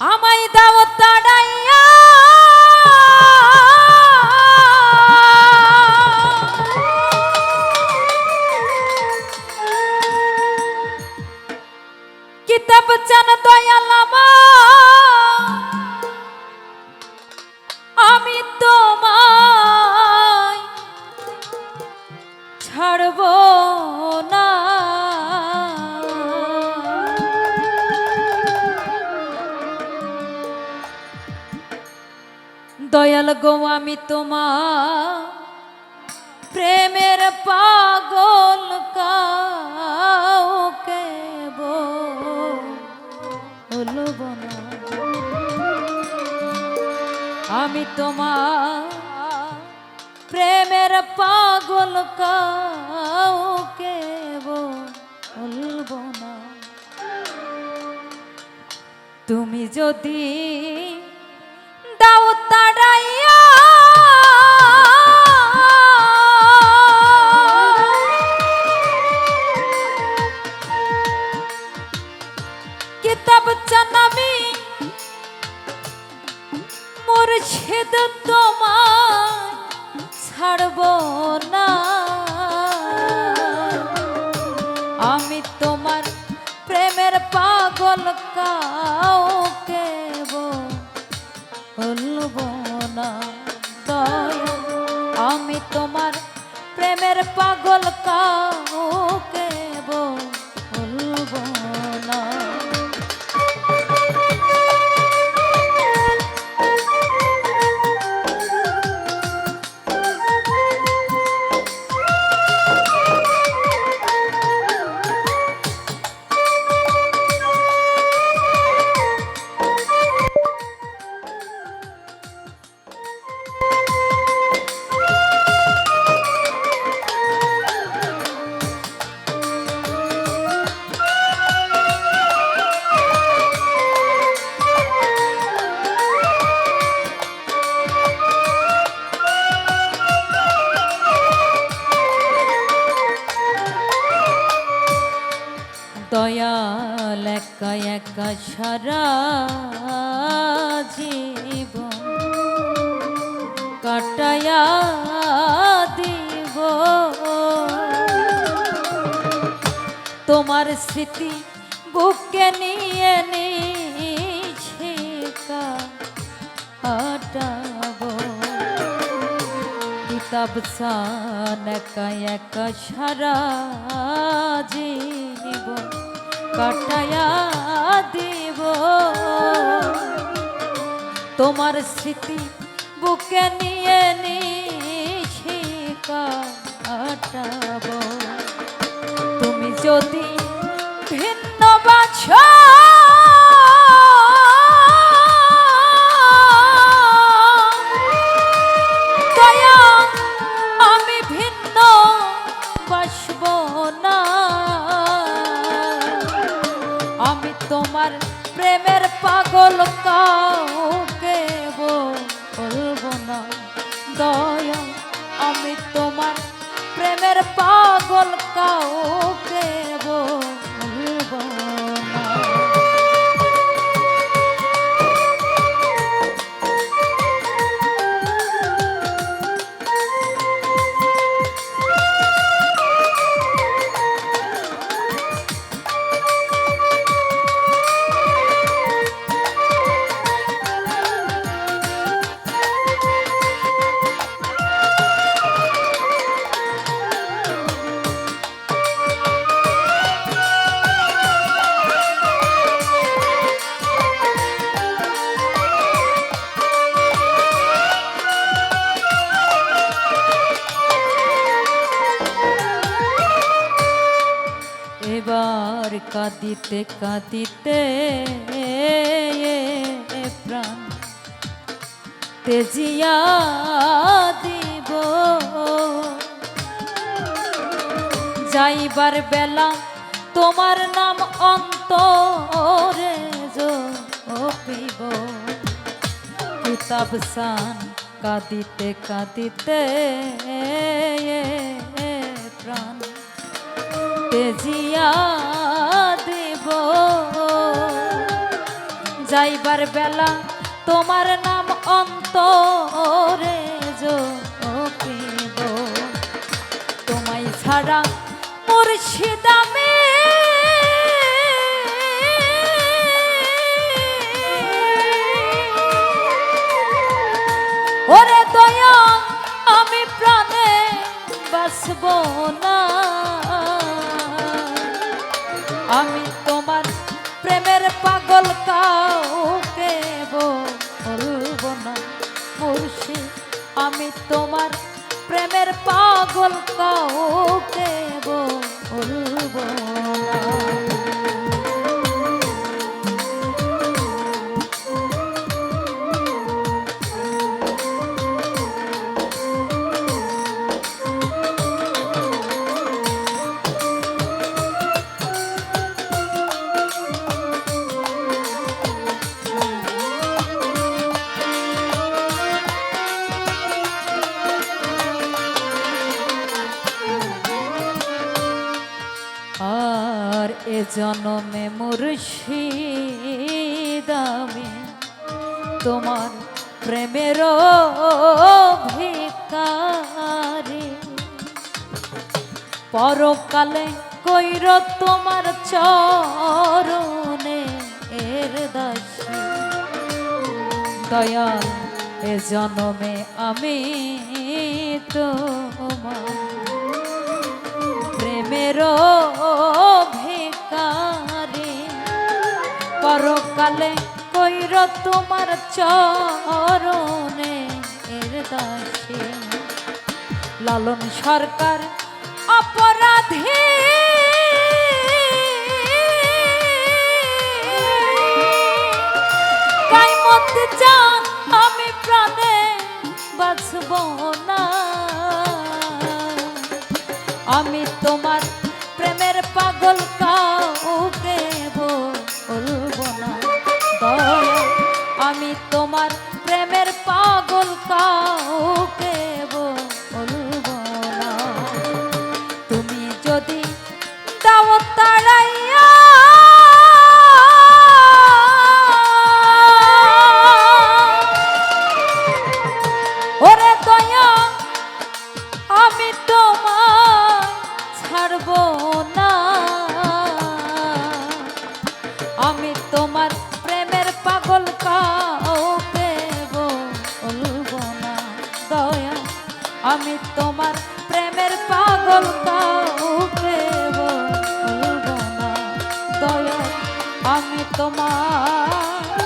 আমায় দাও তাড়াইয়া। দয়াল গো, আমি তোমা প্রেমের পাগল কাউকে বলব না। আমি তোমার প্রেমের পাগল কাউকে বলব না। তুমি যদি মুর্শিদ তোমার ছাড়ব না। আমি তোমার প্রেমের পাগল কাউকে বলব না। আমি তোমার প্রেমের পাগল কাউকে বলব না। একা একা সারা জীবন কাটায়া দিব। তোমার স্মৃতি বুকে নিয়ে নিছে কিতাব সান একা একা সারা জীবন কাটায়া দিব। তোমার স্মৃতি বুকে নিয়ে নিশি কাটাব। তুমি যদি তোমার প্রেমের পাগল কাউকে বলব না। দয়া আমি তোমার প্রেমের পাগল কাউকে এবার কাঁদিতে কাঁদিতে প্রাণ তেজিয়া দিব। যাইবার বেলা তোমার নাম অন্তরে জপিব। কিতাব সান কাঁদিতে কাঁদিতে তেজিয়া দেব। যাইবার বেলা তোমার নাম অন্তরে জপিব তোমায় ছাড়া মুর্শিদামে ওরে দয়া, আমি প্রাণে বাসব না। আমি তোমার প্রেমের পাগল কাউকে বলব না। মুর্শি আমি তোমার প্রেমের পাগল কাউকে আর এ জনমে মুর্শিদ আমি। তোমার প্রেমের ভিকারি পরকালে কইর তোমার চরণে এর দাসী। দয়া, এ জনমে আমি তোমার প্রেমের ভিকারি পরকালে কইর তোমার চরণে এর দাসে। লালন সরকার অপরাধী তোমার প্রেমের পাগল কাউকে বলব না। তুমি যদি দাও তাড়াইয়া। ওরে দয়া, আমি তোমার ছাড়ব না। আমি তোমার প্রেমের পাগল কাউকে আমি তোমার প্রেমের পাগল কাউকে বলব দয়া আমি তোমার